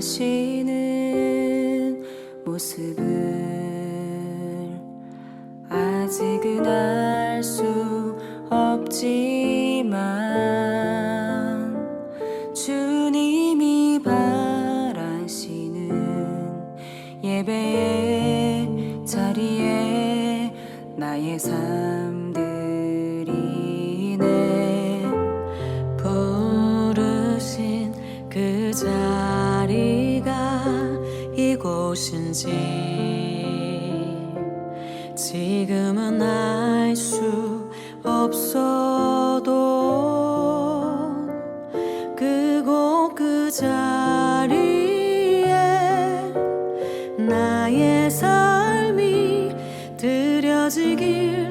하시는 모습을 아직은 알 수 없지. 지금은 알 수 없어도 그곳 그 자리에 나의 삶이 들여지길